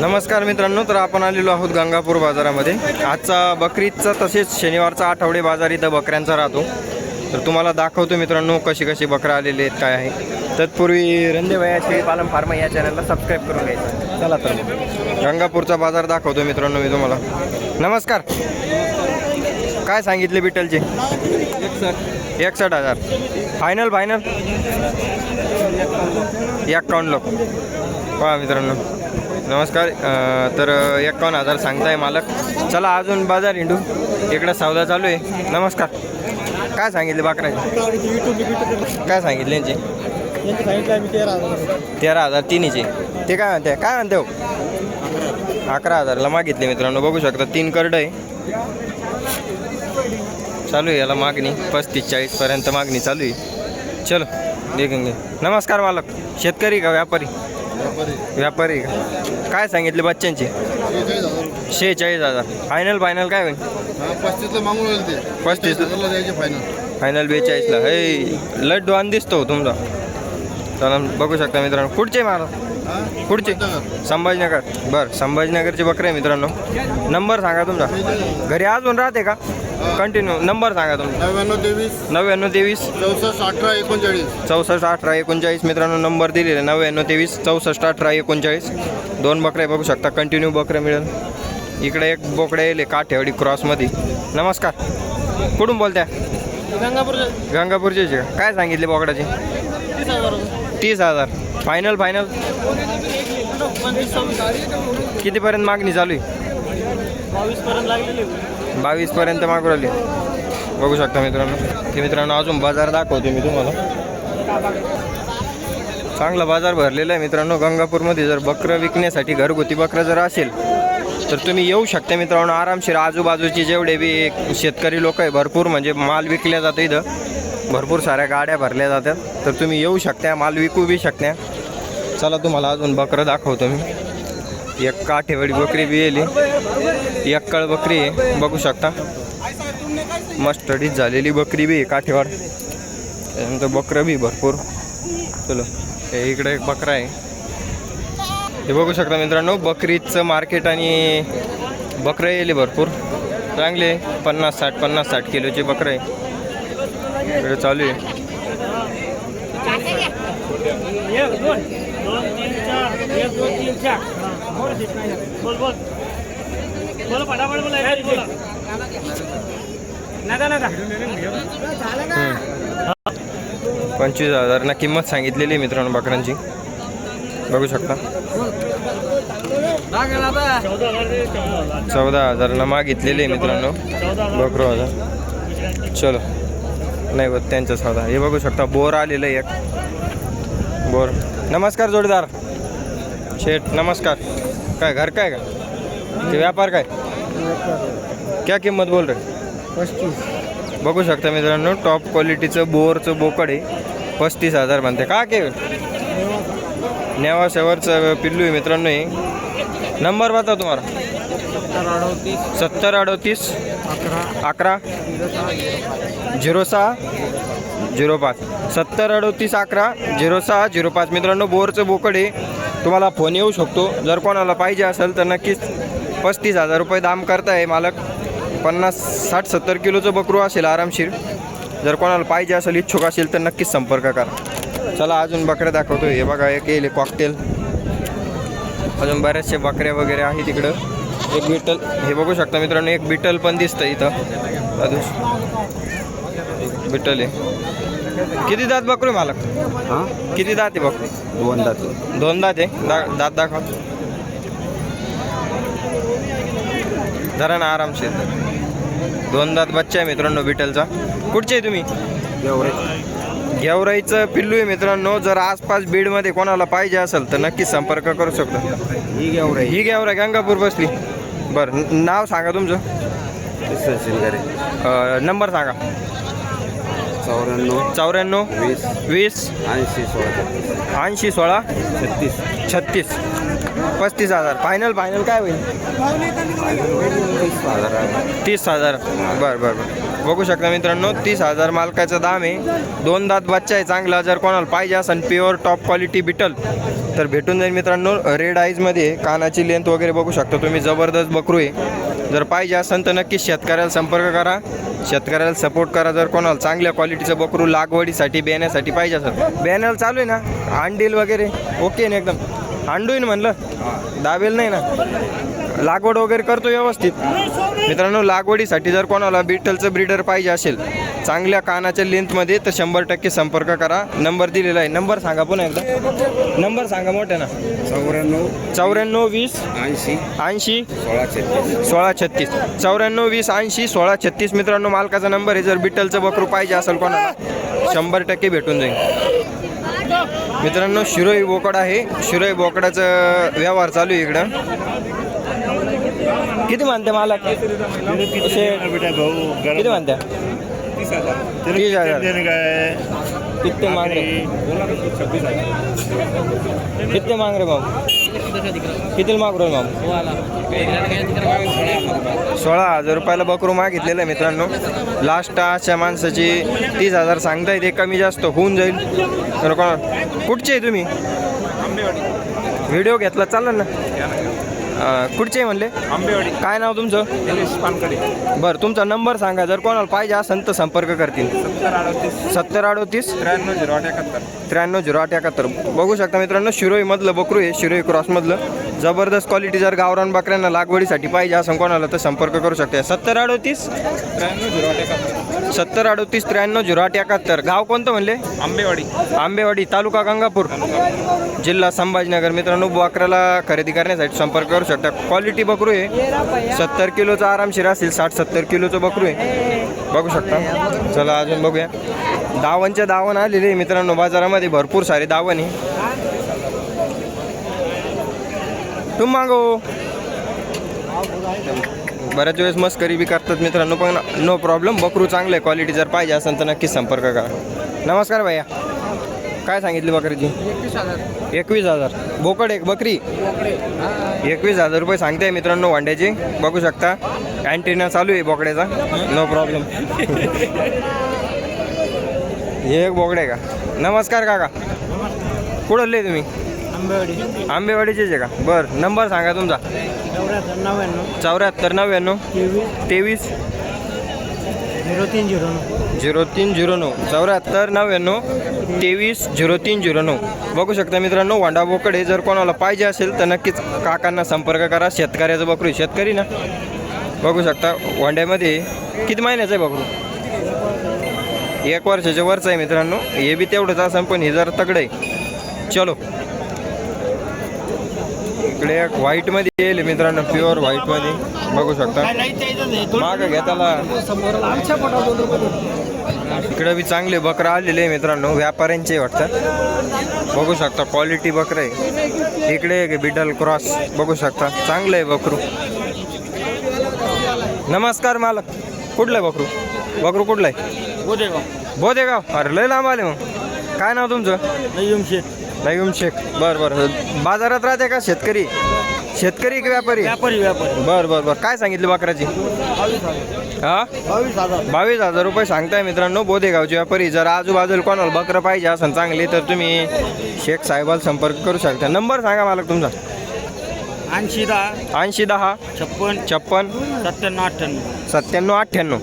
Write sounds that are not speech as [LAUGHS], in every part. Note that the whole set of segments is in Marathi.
नमस्कार मित्रांनो तर आपण आलेलो आहोत गंगापूर बाजारामध्ये. आजचा बकरीदचा तसेच शनिवारचा आठवडे बाजार इथं बकऱ्यांचा राहतो. तर तुम्हाला दाखवतो मित्रांनो कशी कशी बकरा आलेले आहेत काय आहे. तत्पूर्वी रंदेवया शेळी पालन फार्मा या चॅनलला सबस्क्राईब करून घ्यायचं. चला तर गंगापूरचा बाजार दाखवतो मित्रांनो मी तुम्हाला. नमस्कार. काय सांगितले बिटलचे? एकसठ हजार. Final final. एकावन्न लोक. पहा मित्रांनो. नमस्कार तर एकावन्न हजार सांगताय मालक. चला अजून बाजार हिंडू. इकडं सौदा चालू आहे. नमस्कार. काय सांगितले बाकराचे काय सांगितले यांचे? तेरा हजार तिन्हीचे. ते काय म्हणते? काय म्हणते हो? अकरा हजारला मागितले मित्रांनो. बघू शकता तीन कर्ड आहे. चालू आहे याला मागणी. पस्तीस चाळीसपर्यंत मागणी चालू आहे. चलो देखेंगे नमस्कार मालक. शेतकरी का व्यापारी? व्यापारी. का काय सांगितले बच्चांचे शेहेचाळीस हजार. फायनल फायनल काय होईल? पस्तीस फायनल बेचाळीसला हे लड्डू आणि दिसतो तुमचा. चला बघू शकता मित्रांनो. कुठचे मला कुठचे संभाजीनगर. बरं संभाजीनगरचे बकरे आहे मित्रांनो. नंबर सांगा तुमचा. घरी अजून राहते का? कंटिन्यू नंबर सांगा तुमचा. नव्याण्णव तेवीस. नव्याण्णव तेवीस. चौसष्ट अठरा एकोणचाळीस. चौसष्ट अठरा एकोणचाळीस. मित्रांनो नंबर दिलेला आहे. नव्याण्णव तेवीस चौसष्ट अठरा एकोणचाळीस. दोन बकरे बघू शकता. कंटिन्यू बकरे मिळेल. इकडे एक बोकडे येईल काठेवाडी क्रॉसमध्ये नमस्कार. कुठून बोलत्या? गंगापूरचे का? काय सांगितले बोकडाचे? तीस हजार फायनल फायनल कितीपर्यंत मागणी चालू आहे? बावीस पर्यंत मागू राहिली बघू शकता मित्रांनो. की मित्रांनो अजून बाजार दाखवतो मी तुम्हाला. चांगला बाजार भरलेला आहे मित्रांनो. गंगापूरमध्ये जर बकरं विकण्यासाठी घरगुती बकरं जर असेल तर तुम्ही येऊ शकता मित्रांनो. आरामशीर आजूबाजूचे जेवढे बी शेतकरी लोक आहे भरपूर म्हणजे माल विकल्या जातो इथं. भरपूर साऱ्या गाड्या भरल्या जातात. तर तुम्ही येऊ शकता माल विकू बी शकता. चला तुम्हाला अजून बकरं दाखवतो मी. एक काठेवाडी बकरी बी येली. एक कळ बकरी आहे बघू शकता. मस्त अडीच झालेली बकरी बी आहे काठेवाड. त्यानंतर बकरं बी भरपूर. चलो हे इकडे एक बकरा आहे. हे बघू शकता मित्रांनो बकरीचं मार्केट आणि बकरं येले भरपूर. चांगले पन्नास साठ पन्नास साठ किलोचे बकरं आहे. इकडे चालू आहे. एक दोन दोन तीन चार एक दोन तीन चार. बोल बोल. बोल फटाफट बोला बोला. नका नका. पंचवीस हजारना किंमत सांगितलेली आहे मित्रांनो बकरांची. बघू शकता. चौदा हजार ना मागितलेली आहे मित्रांनो. हजार बकरो हजार. चलो. नाही बघ त्यांचा सौदा. हे बघू शकता बोर आलेलं आहे एक. बोर. नमस्कार जोडीदार. शेठ नमस्कार. काय घर काय का? ते व्यापार काय? क्या किंमत बोल रे पस्तीस. बघू शकता मित्रांनो टॉप क्वालिटीचं बोरचं बोकड आहे पस्तीस हजार म्हणते का के? नेवा शेवरचं पिल्लू आहे मित्रांनो हे. नंबर बता तुम्हाला. अडतीस सत्तर अडतीस. अकरा. अकरा झिरो सहा. झिरो पाच. सत्तर अडतीस अकरा. झिरो सहा झिरो पाच. मित्रांनो बोरचं बोकड आहे तुम्हाला फोन येऊ शकतो. जर कोणाला पाहिजे असेल तर नक्कीच पस्तीस हजार रुपये दाम करताय मालक. पन्नास साठ सत्तर किलोचं बकरू असेल आरामशीर. जर कोणाला पाहिजे असेल इच्छुक असेल तर नक्कीच संपर्क करा. चला अजून बकऱ्या दाखवतो हे बघा एक येईल कॉकटेल अजून बऱ्याचशा बकऱ्या वगैरे आहे तिकडं एक बिटल हे बघू शकता मित्रांनो एक बिटल पण दिसतं इथं. अजून. बिटल आहे. किती दात बकरू आहे मालक? हां? किती दात आहे बकरू? दोन दात. दोन दात आहे? दा दात दाखव. जरा ना आरामशीर. दोन दात बच्चा आहे मित्रांनो बिटलचा. कुठचे आहे तुम्ही? एवढे गेवराईचं पिल्लू आहे मित्रांनो. जर आसपास बीडमध्ये कोणाला पाहिजे असेल तर नक्कीच संपर्क करू शकतो. ही एवढे ही गेवराई गंगापूर बसली. बरं न- नाव सांगा तुमचं. सचिन घरे अं, नंबर सांगा. चौऱ्याण्णव चौऱ्याण्णव वीस वीस ऐंशी सोळा छत्तीस. ऐंशी सोळा छत्तीस. छत्तीस. पस्तीस हजार. फायनल फायनल काय होईल? तीस हजार. आहे. तीस हजार बरं बरं बरं. बघू शकता मित्रांनो तीस हजार मालकाचा दाम आहे. दोन दात बच्चा आहे चांगला जर कोणाला पाहिजे असेल प्युअर टॉप क्वालिटी बिटल तर भेटून जाईल मित्रांनो रेड आईजमध्ये कानाची लेंथ वगैरे बघू शकता तुम्ही. जबरदस्त बकरू आहे. जर पाहिजे असेल तर नक्कीच शेतकऱ्याला संपर्क करा. शेतकऱ्याला सपोर्ट करा. जर कोणाला चांगल्या क्वालिटीचं बकरू लागवडीसाठी बेण्यासाठी पाहिजे असेल बेण्याला चालू आहे ना? अंडील वगैरे. ओके ना एकदम. अंडून म्हणलं? दाबेल नाही ना? लागवड वगैरे करतो व्यवस्थित. मित्रांनो लागवडीसाठी जर कोणाला बिटलचं ब्रीडर पाहिजे असेल चांगल्या कानाच्या लेंथमध्ये तर शंभर टक्के संपर्क करा. नंबर दिलेला आहे. नंबर सांगा पुन्हा एकदा. नंबर सांगा मोठ्या ना चौऱ्याण्णव चौऱ्याण्णव वीस ऐंशी ऐंशी सोळा छत्तीस. सोळा छत्तीस. चौऱ्याण्णव वीस ऐंशी सोळा छत्तीस. मित्रांनो मालकाचा नंबर आहे. जर बिटलचं बकरू पाहिजे असेल कोणाला शंभर टक्के भेटून जाईल. मित्रांनो शिरोई बोकड आहे. शिरोई बोकडाचं व्यवहार चालू आहे इकडं. किती म्हणते मला किती म्हणते तीस हजार. किती मांग रे किती मांग रे भाऊ? किती मागू रे भाऊ? सोळा हजार रुपयाला बकरू मागितलेलं आहे मित्रांनो. लास्ट अशा माणसाची तीस हजार सांगताय ते कमी जास्त होऊन जाईल. तर कोण? कुठचे आहे तुम्ही? व्हिडिओ घेतला चालेल ना? कुठचे म्हणले? आंबेवाडी. काय नाव तुमचं? निलेश पानकडे. बरं तुमचा नंबर सांगा. जर कोणाला पाहिजे असेल तर संपर्क करतील. सत्तर अडतीस. सत्तर अडोतीस? त्र्याण्णव झिरो आठ एकाहत्तर. त्र्याण्णव झिरो आठ एकाहत्तर. बघू शकता मित्रांनो शिरोईमधलं बकरू आहे शिरोई क्रॉसमधलं. जबरदस्त क्वालिटी जर गावरान बकऱ्यांना लागवडीसाठी पाहिजे असं कोणाला तर संपर्क करू शकते. सत्तर अडोतीस? त्र्याण्णव झिरो आठ एकाहत्तर. सत्तर अडोतीस त्र्याण्णव झिरो आठ एकाहत्तर. गाव कोणतं म्हणले? आंबेवाडी. आंबेवाडी तालुका गंगापूर. जिल्हा संभाजीनगर. मित्रांनो बकऱ्याला खरेदी करण्यासाठी संपर्क करू शकता. क्वालिटी बकरू आहे. सत्तर किलोचं आरामशीर असेल साठ सत्तर किलोचं बकरू आहे. बघू शकता. चला अजून बघूया. दावणच्या दावण आलेले आहे मित्रांनो बाजारामध्ये भरपूर सारे दावण आहे. तुम मागो बऱ्याच वेळेस मस्करी बी करतात मित्रांनो पण नो प्रॉब्लेम बकरू चांगलं आहे क्वालिटी जर पाहिजे असेल तर नक्कीच संपर्क करा. नमस्कार भैया. काय सांगितली बकरीची? एकवीस हजार. बोकड एक बकरी? एकवीस हजार रुपये सांगते मित्रांनो वांड्याची. बघू शकता. अँटीना चालू आहे बोकड्याचा. नो प्रॉब्लेम हे एक बोकडे का? नमस्कार काका. कुठं तुम्ही? आंबेवाडीचेच आहे का? बरं नंबर सांगा तुमचा. चौऱ्याहत्तर नव्याण्णव. चौऱ्याहत्तर नव्याण्णव. तेवीस. झिरो तीन झिरो नऊ. झिरो तीन झिरो नऊ. चौऱ्याहत्तर नव्याण्णव. तेवीस झिरो तीन झिरो नऊ. बघू शकता मित्रांनो वांडा बोकडे जर कोणाला पाहिजे असेल तर नक्कीच काकांना संपर्क करा. शेतकऱ्याचं बकरू. शेतकरी ना? बघू शकता वांड्यामध्ये किती महिन्याचं आहे बकरू? एक वर्षाच्या वरचं आहे मित्रांनो. हे बी तेवढंच असं पण हे जरा तगडं आहे. चलो. इकडे एक व्हाईटमध्ये येईल मित्रांनो प्युअर व्हाईटमध्ये बघू शकता. माग घ्या त्याला इकडे बी चांगले बकरं आलेले आहे मित्रांनो व्यापाऱ्यांचे वाटतं. बघू शकता क्वालिटी बकरं आहे. इकडे बिडल क्रॉस बघू शकता चांगलं आहे बकरू. नमस्कार मालक. कुठलं आहे बकरू? बकरू कुठलं आहे? बोदेगाव अरे लय लांब आले मग. काय नाव तुमचं? शेठ. नयूम शेख. बरं बरं. बाजारात राहते का शेतकरी? शेतकरी की व्यापारी? व्यापारी व्यापारी. बरं बरं बरं. काय सांगितली बकराची? बावीस हजार. हा? बावीस हजार. बावीस हजार रुपये सांगताय मित्रांनो बोदेगावचे व्यापारी. जर आजूबाजूला कोणाला बकरं पाहिजे असेल चांगली तर तुम्ही शेख साहेबाला संपर्क करू शकता. नंबर सांगा मला तुमचा. ऐंशी दहा. ऐंशी दहा. छप्पन. छप्पन. सत्त्याण्णव अठ्ठ्याण्णव. सत्त्याण्णव अठ्ठ्याण्णव.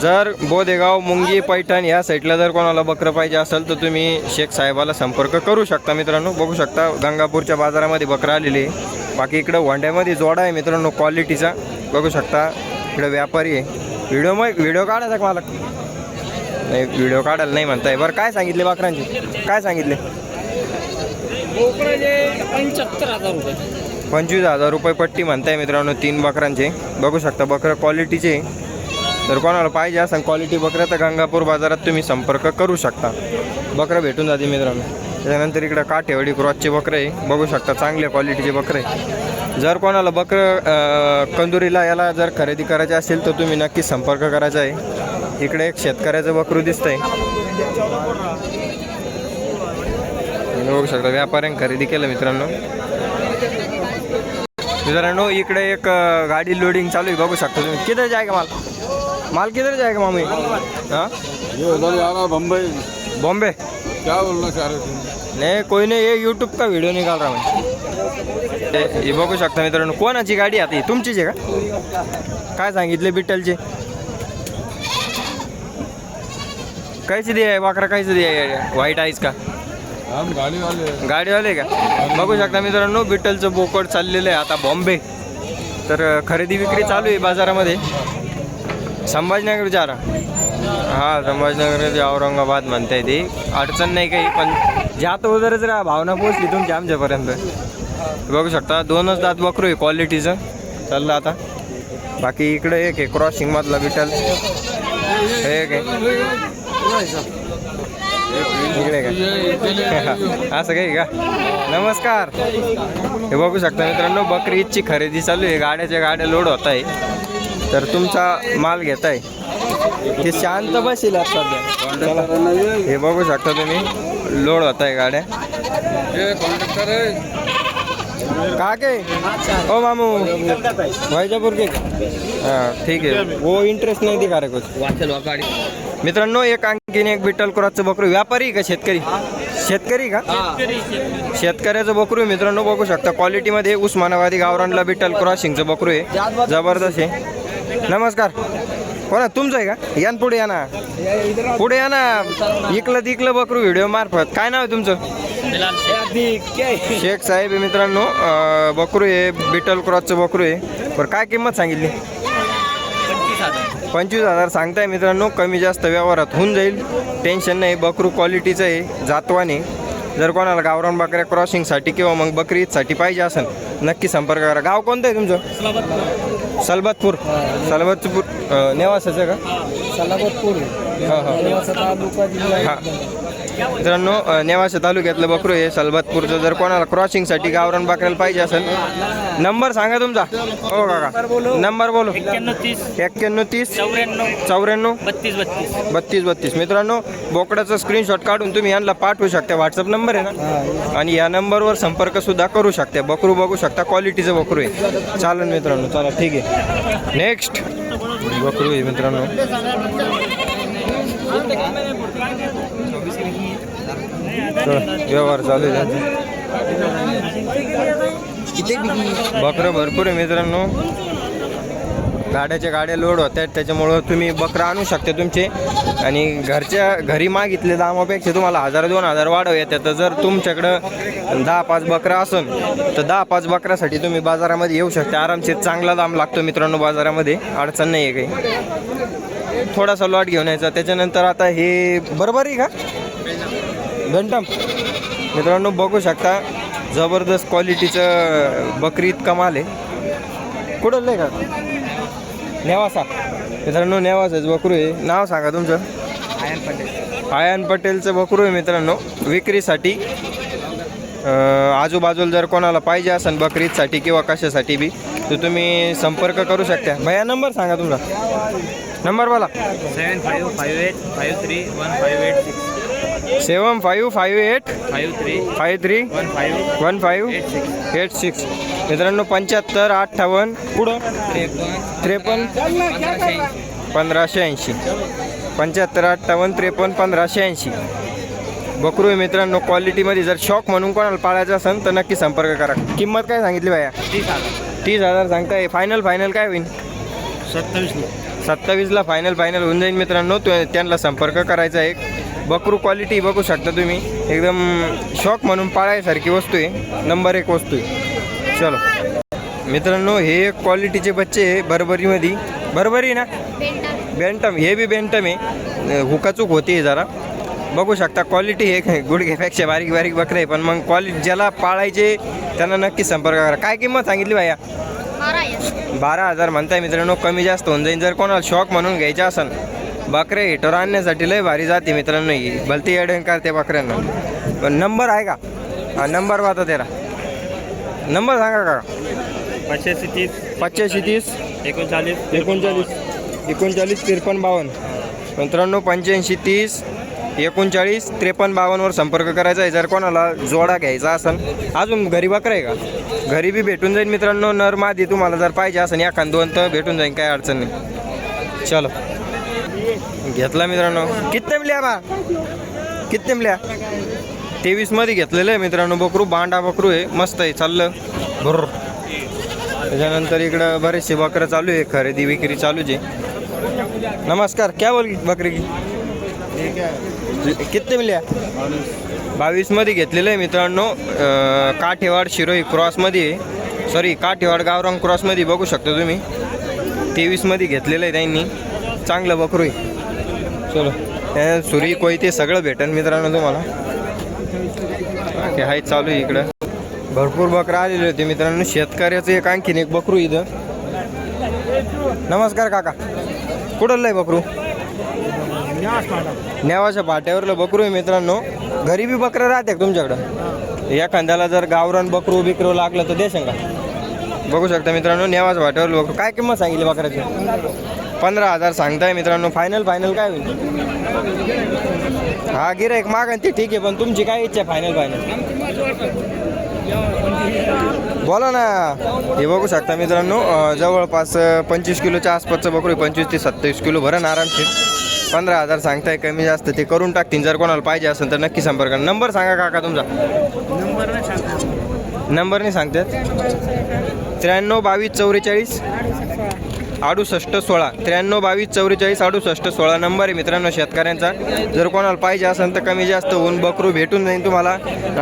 जर बोदेगाव मुंगी पैठण या साईडला जर कोणाला बकरं पाहिजे असेल तर तुम्ही शेख साहेबाला संपर्क करू शकता मित्रांनो. बघू शकता गंगापूरच्या बाजारामध्ये बकरं आलेली आहे. बाकी इकडं वांड्यामध्ये जोडा आहे मित्रांनो क्वालिटीचा बघू शकता इकडं व्यापारी आहे. व्हिडिओ मग व्हिडिओ काढायचा का मला. नाही व्हिडिओ काढायला नाही म्हणताय. बरं काय सांगितले बकरांचे? काय सांगितले? पंच्याहत्तर हजार रुपये. पंचवीस हजार रुपये पट्टी म्हणताय मित्रांनो तीन बकरांचे. बघू शकता बकरं क्वालिटीचे जर कोणाला पाहिजे असेल क्वालिटी बकरं तर गंगापूर बाजारात तुम्ही संपर्क करू शकता. बकरं भेटून जाते मित्रांनो. त्याच्यानंतर इकडं काठेवाडी क्रॉसचे बकरं आहे. बघू शकता चांगल्या क्वालिटीचे बकरे जर कोणाला बकरं कंदुरीला याला जर खरेदी करायचे असेल तर तुम्ही नक्की संपर्क करायचा आहे. इकडे एक शेतकऱ्याचं बकरू दिसतंय. आहे बघू शकता व्यापाऱ्याने खरेदी केलं मित्रांनो. मित्रांनो इकडे एक गाडी लोडिंग चालू आहे. बघू शकता तुम्ही. तिथेच जाय का मला? माल किधर जाएगा मामी? हाँ? ये उधर जा रहा बम्बई। बॉम्बे? क्या बोलना चाह रहे थे नाही कोई नाही ये यूट्यूब का व्हिडिओ निकाल रहा मैं। हे हे बघू शकता मित्रांनो कोणाची गाडी आता? ही तुमचीच आहे का? काय सांगितले बिट्टलचे? कायची दे आहे वाकरा कायचं दे आहे व्हाईट आईज का? हम गाड़ी वाले हैं। गाडीवाले का? बघू शकता मित्रांनो बिट्टलचं बोकड चाललेलं आहे आता बॉम्बे. तर खरेदी विक्री चालू आहे बाजारामध्ये. संभाजीनगर जा रहा. हा संभाजीनगर औरंगाबाद म्हणताय ते. अडचण नाही काही पण ज्यात वगैरेच राहा भावना पोचली तुमची आमच्यापर्यंत. बघू शकता दोनच दात बकरू आहे क्वालिटीचं चाललं आता. बाकी इकडे एक आहे क्रॉसिंगमधला बिटल हे एक आहे. इकडे का [LAUGHS] असं काही का? नमस्कार. हे बघू शकता मित्रांनो बकरी ईदची खरेदी चालू आहे. गाड्याच्या गाड्या लोड होत आहे. तर तुमचा माल घेत आहे शांत बसेल सध्या. हे बघू शकता तुम्ही. लोड होत आहे गाड्या. का के ओ मामू. वैजापूर के हाँ ठीक आहे. वो इंटरेस्ट नाही दिखा रे कुछ मित्रांनो एक आणखीन एक बिट्टल क्रॉसचं बकरू. व्यापारी का शेतकरी? शेतकरी का? शेतकऱ्याचं बकरू मित्रांनो बघू शकता. क्वालिटीमध्ये उस्मानाबादी गावरानला बिट्टल क्रॉसिंगचं बकरू आहे. जबरदस्त आहे. नमस्कार. कोणा तुमचं आहे का? या ना पुढे या ना. पुढे या ना. इकलं तिकलं बकरू व्हिडिओ मार्फत. काय नाव आहे तुमचं? शेख साहेब मित्रांनो. बकरू आहे बिटल क्रॉसचं बकरू आहे. बरं काय किंमत सांगितली? पंचवीस हजार सांगताय मित्रांनो. कमी जास्त व्यवहारात होऊन जाईल. टेन्शन नाही. बकरू क्वालिटीचं आहे जातवाने जर कोणाला गावरान बकऱ्या क्रॉसिंगसाठी किंवा मग बकरी ईदसाठी पाहिजे असेल नक्की संपर्क करा. गाव कोणतं आहे तुमचं? सलबतपूर. सलबतपूर नेवासाचं का? सलाबतपूर हां हां. हां. मित्रांनो नेवासा तालुक्यातलं बकरू आहे सलबतपूरचं. जर कोणाला क्रॉसिंगसाठी गावरान बकऱ्याला पाहिजे असेल नंबर सांगा तुमचा. हो काका. नंबर बोलो. एक्क्याण्णव तीस. चौऱ्याण्णव. बत्तीस बत्तीस. बत्तीस बत्तीस. मित्रांनो बोकडाचा स्क्रीनशॉट काढून तुम्ही यांना पाठवू शकता. व्हॉट्सअप नंबर आहे ना? आणि या नंबरवर संपर्क सुद्धा करू शकता. बकरू बघू शकता. क्वालिटीचं बकरू आहे. चालेल मित्रांनो चला ठीक आहे. नेक्स्ट बकरू आहे मित्रांनो. व्यवहार चालू आहे. बकरं भरपूर आहे मित्रांनो. गाड्याच्या गाड्या लोड होत आहेत त्याच्यामुळं तुम्ही बकरं आणू शकता तुमचे. आणि घरच्या घरी मागितले दामापेक्षा तुम्हाला हजार दोन हजार वाढव येतात तर जर तुमच्याकडं दहा पाच बकरा असेल तर दहा पाच बकऱ्यासाठी तुम्ही बाजारामध्ये येऊ शकता. आरामशीर चांगला दाम लागतो मित्रांनो बाजारामध्ये. अडचण नाही आहे काही. थोडासा लॉट घेऊन यायचा. त्याच्यानंतर आता हे बरोबर आहे का? घंटम मित्रांनो बघू शकता जबरदस्त क्वालिटीचं बकरी इतका माल आहे. कुठं लय का? नेवासा. मित्रांनो नेवासाच बकरू आहे. नाव सांगा तुमचं. आयन पटेल. आयन पटेलचं बकरू आहे मित्रांनो विक्रीसाठी. आजूबाजूला जर कोणाला पाहिजे असेल बकरीसाठी किंवा कशासाठी बी तर तुम्ही संपर्क करू शकता. भैया नंबर सांगा तुमचा. नंबर बोला. Seven five five eight five three one five eight six. Seven five five eight? Five three. Five three? One five. One five? Eight six. मित्रांनो पंच्याहत्तर अठ्ठावन्न. पुढं. त्रेपन्न. पंधराशे ऐंशी. पंच्याहत्तर अठ्ठावन्न त्रेपन्न पंधराशे ऐंशी. बकरू आहे मित्रांनो क्वालिटीमध्ये जर शॉक म्हणून कोणाला पाळायचं असेल तर नक्की संपर्क करा. किंमत काय सांगितली बाया? तीस हजार. तीस हजार सांगताय. फायनल फायनल काय होईल सत्तावीसला. सत्तावीसला फायनल फायनल होऊन जाईल मित्रांनो. तो त्यांना संपर्क करायचा आहे. बकरू क्वालिटी बघू शकता तुम्ही. एकदम शॉक म्हणून पाळायसारखी वस्तू आहे. नंबर एक वस्तू आहे. चलो. मित्रांनो हे एक क्वालिटीचे बच्चे आहे बरबरीमध्ये. बरबरी ना? बेंटम हे बी बेंटम आहे. हुकाचूक होते जरा. बघू शकता क्वालिटी हे गुडघ्यापेक्षा बारीक बारीक बकरे आहे. पण मग क्वालिटी ज्याला पाळायचे त्यांना नक्की संपर्क करा. काय किंमत सांगितली भाया? बारा हजार. म्हणताय मित्रांनो कमी जास्त होऊन जाईल जर कोणाला शॉक म्हणून घ्यायचा असेल बकरे हिटर आणण्यासाठी लय भारी जाते मित्रांनो ही. भलती अडण करते बकऱ्यांना. पण नंबर आहे का? हा नंबर वाता तेरा नंबर सांगा का? पाचशे तीस. पाचशे तीस. एकोणचाळीस. एकोणचाळीस. एकोणचाळीस त्रेपन्न बावन्न. मित्रांनो पंच्याऐंशी तीस एकोणचाळीस त्रेपन्न बावन्नवर संपर्क करायचा आहे. जर कोणाला जोडा घ्यायचा असेल अजून घरी बकरं आहे का? घरी बी भेटून जाईल मित्रांनो. नर मादी तुम्हाला जर पाहिजे असेल एखाद दोन तर भेटून जाईल काही अडचण नाही. चलो. घेतला मित्रांनो. किती मिल्या बा किती मिळ्या तेवीसमध्ये घेतलेलं आहे मित्रांनो. बकरू बांडा बकरू आहे. मस्त आहे. चाललं. भर त्याच्यानंतर इकडं बरेचसे बकरं चालू आहे. खरेदी विक्री चालूच आहे. नमस्कार. क्या बोल बकरी? की किती मिळ्या बावीसमध्ये घेतलेलं आहे मित्रांनो. काठेवाड शिरोई क्रॉसमध्ये आहे. सॉरी काठेवाड गावरांग क्रॉसमध्ये बघू शकता तुम्ही. तेवीसमध्ये घेतलेलं आहे त्यांनी. चांगलं बकरू आहे चलो सुरी कोयते सगळं भेटेल मित्रांनो तुम्हाला. हाय चालू आहे इकडं. भरपूर बकरं आलेले होते मित्रांनो. शेतकऱ्याचं एक आणखीन एक बकरू इथं. नमस्कार काका. कुठलं आहे बकरू? नेवाच्या पाट्यावरलं बकरू आहे मित्रांनो. घरी बी बकरं राहते तुमच्याकडं? एखाद्याला जर गावरान बकरू बिकरू लागलं तर दे का? बघू शकता मित्रांनो नेवाच्या पाट्यावर बकरू. काय किंमत सांगितली बकऱ्याची? पंधरा हजार सांगताय मित्रांनो. फायनल फायनल काय होईल? हा गिरायक मागा ते ठीक आहे पण तुमची काय इच्छा फायनल फायनल बोला ना. हे बघू शकता मित्रांनो जवळपास पंचवीस किलोच्या आसपासचं बकरू पंचवीस ते सत्तावीस किलो भरण आरामशीर. पंधरा हजार सांगताय कमी जास्त ते करून टाकतील. जर कोणाला पाहिजे असेल तर नक्की संपर्क नंबर सांगा काका तुमचा. नंबर नंबर नाही सांगतात त्र्याण्णव बावीस चौवेचाळीस. अडुसष्ट सोळा. त्र्याण्णव बावीस चौवेचाळीस अडुसष्ट सोळा नंबर आहे मित्रांनो शेतकऱ्यांचा. जर कोणाला पाहिजे असेल तर कमी जास्त होऊन बकरू भेटून जाईल तुम्हाला.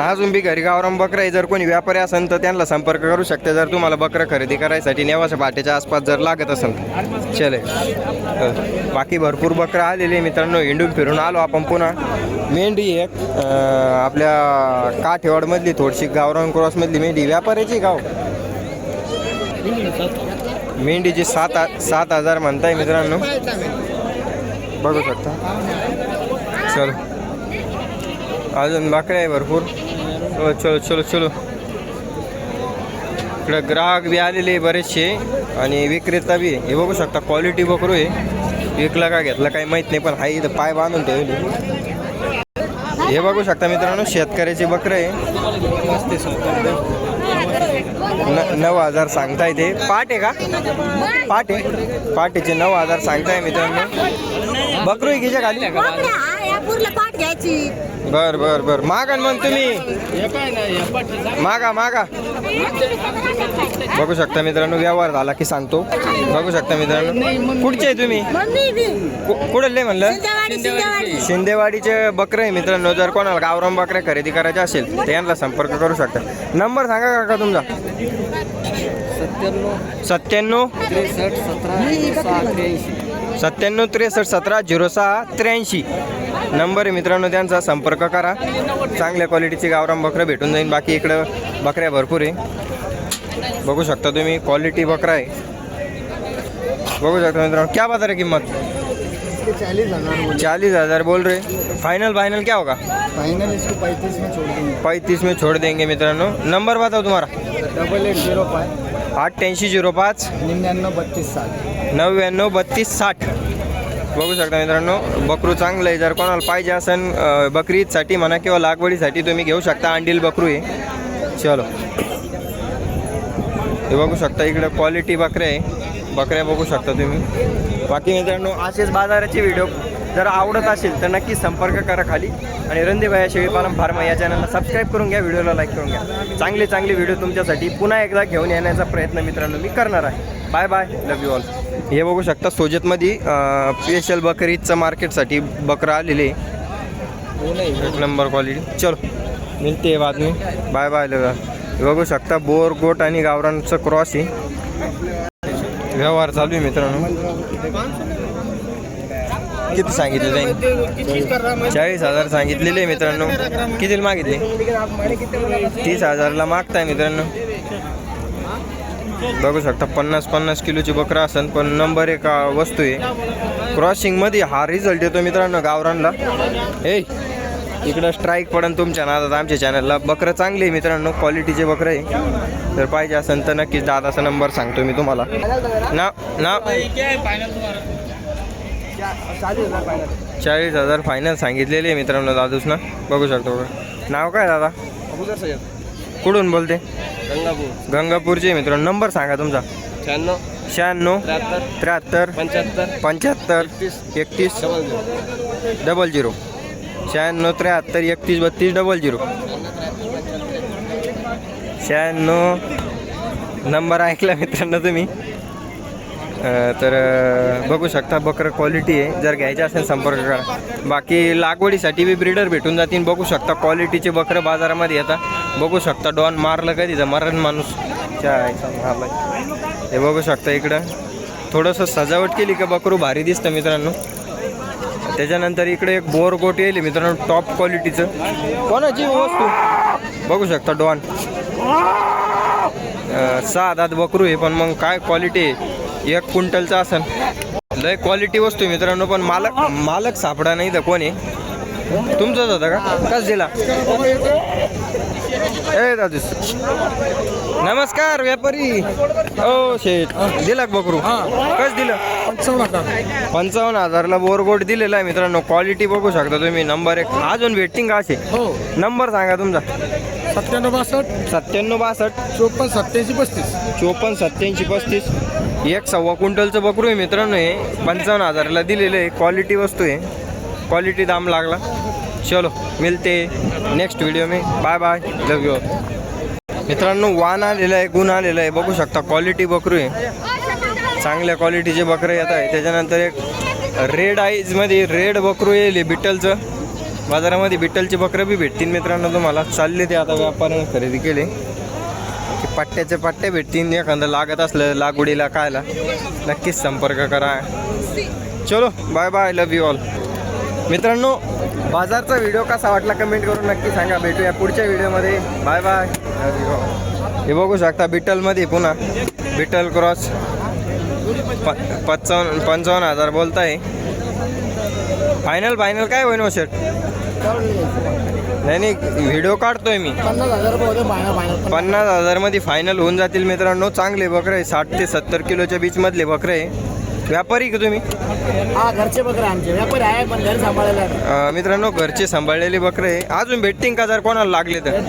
अजून बी घरी गावराम बकरं आहे. जर कोणी व्यापारी असेल तर त्यांना संपर्क करू शकते. जर तुम्हाला बकरं खरेदी करायसाठी नेवाच्या पाट्याच्या आसपास जर लागत असेल तर. चले. बाकी भरपूर बकरं आलेली आहे मित्रांनो. हिंडून फिरून आलो आपण पुन्हा. मेंढी एक आपल्या काठेवाडमधली थोडीशी गावरान क्रॉसमधली मेंढी. व्यापाऱ्याची गाव. मेंढीचे सात आ- सात हजार म्हणताय मित्रांनो. बघू शकता. चल. अजून बाकड्या आहे भरपूर. चलो चलो चलो चलो. इकडं ग्राहक बी आलेले आहे बरेचसे. आणि विक्रेता बी आहे. हे बघू शकता क्वालिटी बकरू आहे. विकला का घेतला काही माहीत नाही पण हा इथं पाय बांधून ठेवले. हे बघू शकता मित्रांनो शेतकऱ्याची बकरं आहे. न नऊ हजार सांगताय ते. पाट आहे का? पाट आहे? पाटेचे नऊ हजार सांगताय मित्रांनो. बकरू आहे खाली? पाठ घ्यायची. बर बर बर. मागा मग तुम्ही. मागा मागा. बघू शकता मित्रांनो व्यवहार झाला की सांगतो. बघू शकता मित्रांनो. कुठचे आहे तुम्ही? कुठले म्हणलं? शिंदेवाडीचे बकरे आहे मित्रांनो. जर कोणाला गावराम बकऱ्या खरेदी करायच्या असेल तर यांना संपर्क करू शकता. नंबर सांगा काका तुमचा. सत्त्याण्णव. सत्त्याण्णव त्रेसष्ट सतरा झिरो सहा त्र्याऐंशी. नंबर आहे मित्रांनो त्यांचा संपर्क करा. चांगल्या क्वालिटीची गावराम बकरं भेटून जाईल. बाकी इकडं बकऱ्या भरपूर आहे. बघू शकता तुम्ही क्वालिटी बकरा आहे. बघू शकता मित्रांनो क्या बाजार आहे किंमत? चालीस हजार बोल रहे फाइनल फाइनल क्या होगा? फाइनल इसको पैंतीस में छोड़ देंगे पैंतीस में छोड़ देंगे मित्रांनो. नंबर बताओ तुम्हारा. डबल एट जीरो फाइव अठ्ठ्याऐंशी झिरो पाच. निन्यानवे बत्तीस सात नव्याण्णव बत्तीस साठ. बघू शकता मित्रांनो बकरू चांगलं आहे. जर कोणाला पाहिजे असेल अं, बकरी ईदसाठी म्हणा किंवा लागवडीसाठी तुम्ही घेऊ शकता. अंडील बकरू आहे. चलो. हे बघू शकता इकडे क्वालिटी बकऱ्या आहे. बकऱ्या बघू शकता तुम्ही. बाकी मित्रांनो असेच बाजाराचे व्हिडिओ जर आवडत असेल तर नक्की संपर्क करा खाली. आणि रणदेबाया शेळीपालन फार्मा या चॅनलला सबस्क्राईब करून घ्या व्हिडिओला लाईक करून घ्या. चांगले चांगले व्हिडिओ तुमच्यासाठी पुन्हा एकदा घेऊन येण्याचा प्रयत्न मित्रांनो मी करणार आहे. Bye bye love you all हे बघू शकता सोजतमध्ये स्पेशल बकरीचं मार्केटसाठी बकरा आलेले एक नंबर क्वालिटी चलो. मिळते बातमी. बाय बाय लगा. हे बघू शकता बोर गोट आणि गावरांचं क्रॉस आहे. व्यवहार चालू आहे मित्रांनो. किती सांगितले त्यांनी? चाळीस हजार सांगितलेले मित्रांनो. किती मागितले? तीस हजारला मागताय मित्रांनो. बघू शकता पन्नास पन्नास किलोची बकरा असन पण नंबर एक वस्तू आहे. क्रॉसिंगमध्ये हा रिझल्ट येतो मित्रांनो गावरानला. हे इकडं स्ट्राईक पडन तुमच्या नादात आमच्या चॅनलला बकरं चांगली आहे मित्रांनो क्वालिटीचे बकरं आहे. जर पाहिजे असेल तर नक्कीच दादाचा नंबर सांगतो मी तुम्हाला. ना ना. चाळीस हजार फायनल सांगितलेले आहे मित्रांनो दादूस ना बघू शकतो बघा. नाव काय दादा? सय्यद. कुठून बोलते? गंगापूर. गंगापूरचे मित्रांनो नंबर सांगा तुमचा. शहाण्णव. शहाण्णव. त्र्याहत्तर. त्र्याहत्तर. पंच्याहत्तर. पंच्याहत्तर. एकतीस. Double zero. शहाण्णव त्र्याहत्तर एकतीस बत्तीस डबल झिरो. शहाण्णव. नंबर ऐकला मित्रांनो तुम्ही? तर बघू शकता बकरं क्वालिटी आहे. जर घ्यायचे असेल संपर्क करा. बाकी लागवडीसाठी बी ब्रीडर भेटून जातील. बघू शकता क्वालिटीचे बकरं बाजारामध्ये येतात. बघू शकता डॉन मारलं कधी तर मरण माणूस. च्या हे बघू शकता इकडं. थोडंसं सजावट केली का बकरू? भारी दिसतं मित्रांनो. त्याच्यानंतर इकडे एक बोर गोट येईल मित्रांनो टॉप क्वालिटीचं कोणाची हो वस्तू? बघू शकता डॉन. सहा दात बकरू आहे पण मग काय क्वालिटी आहे? एक क्विंटलचं असन. लय क्वालिटी वस्तू मित्रांनो पण मालक मालक सापडा नाही तर कोण. तुमचाच होता का? कस दिला? ए दादूस नमस्कार व्यापारी. ओ शेठ दिला बकरू? कस दिलं? पंचावन्न हजारला बोरगोट दिलेला आहे मित्रांनो. क्वालिटी बघू शकता तुम्ही. नंबर एक. अजून भेटतील का असे? हो. नंबर सांगा तुमचा. सत्त्याण्णव बासष्ट. सत्त्याण्णव बासष्ट. चोपन्न सत्याऐंशी पस्तीस. चोपन्न सत्याऐंशी पस्तीस. एक सव्वा क्विंटलचं बकरू आहे मित्रांनो हे. पंचावन्न हजाराला दिलेलं आहे. क्वालिटी वस्तू आहे. क्वालिटी दाम लागला. चलो मिलते नेक्स्ट व्हिडिओ में. बाय बाय लव यू मित्रांनो वान आलेलं आहे गुण आलेलं आहे. बघू शकता क्वालिटी बकरू आहे. चांगल्या क्वालिटीचे बकरे येत आहे त्याच्यानंतर एक रेड आईजमध्ये रेड बकरू येईल बिटलचं. बाजारामध्ये बिट्टलची बकरं बी भेटतील मित्रांनो तुम्हाला. चालले ते आता व्यापाऱ्यानं खरेदी केले. की पट्ट्याचे पट्टे भेटतील. एखादं लागत असलं लागवडीला कायला नक्कीच संपर्क करा. चलो bye bye love you all मित्रांनो बाजारचा व्हिडिओ कसा वाटला कमेंट करून नक्की सांगा. भेटूया पुढच्या व्हिडिओमध्ये bye bye love you all हे बघू शकता बिटलमध्ये पुन्हा. बिटल क्रॉस प पंचावन्न पंचावन्न हजार बोलताय. फायनल फायनल काय होईन हो शेट नाही नाही व्हिडिओ काढतोय मी. पन्नास हजारमध्ये फायनल होऊन जातील मित्रांनो. चांगले बकरे साठ ते सत्तर किलोच्या बीचमधले बकरे व्यापारी का तुम्ही? हा घरचे बकरे आमचे. व्यापारी आहे पण घर सांभाळायला मित्रांनो घरचे सांभाळलेले बकरे अजून भेटतील का जर कोणाला लागले तर?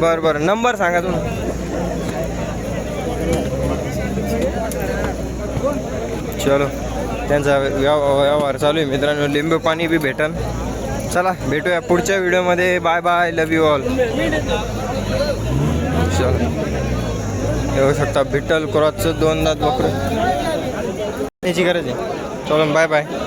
बरं बरं. नंबर सांगा तुम्ही. चलो. त्यांचा व्यव व्यवहार चालू आहे मित्रांनो. लिंबू पाणी बी भेटन. चला भेटूया पुढच्या व्हिडिओमध्ये. Bye bye love you all चलो. येऊ शकता बिटल क्रॉसचं दोन दात वापर याची गरज आहे. चलो बाय बाय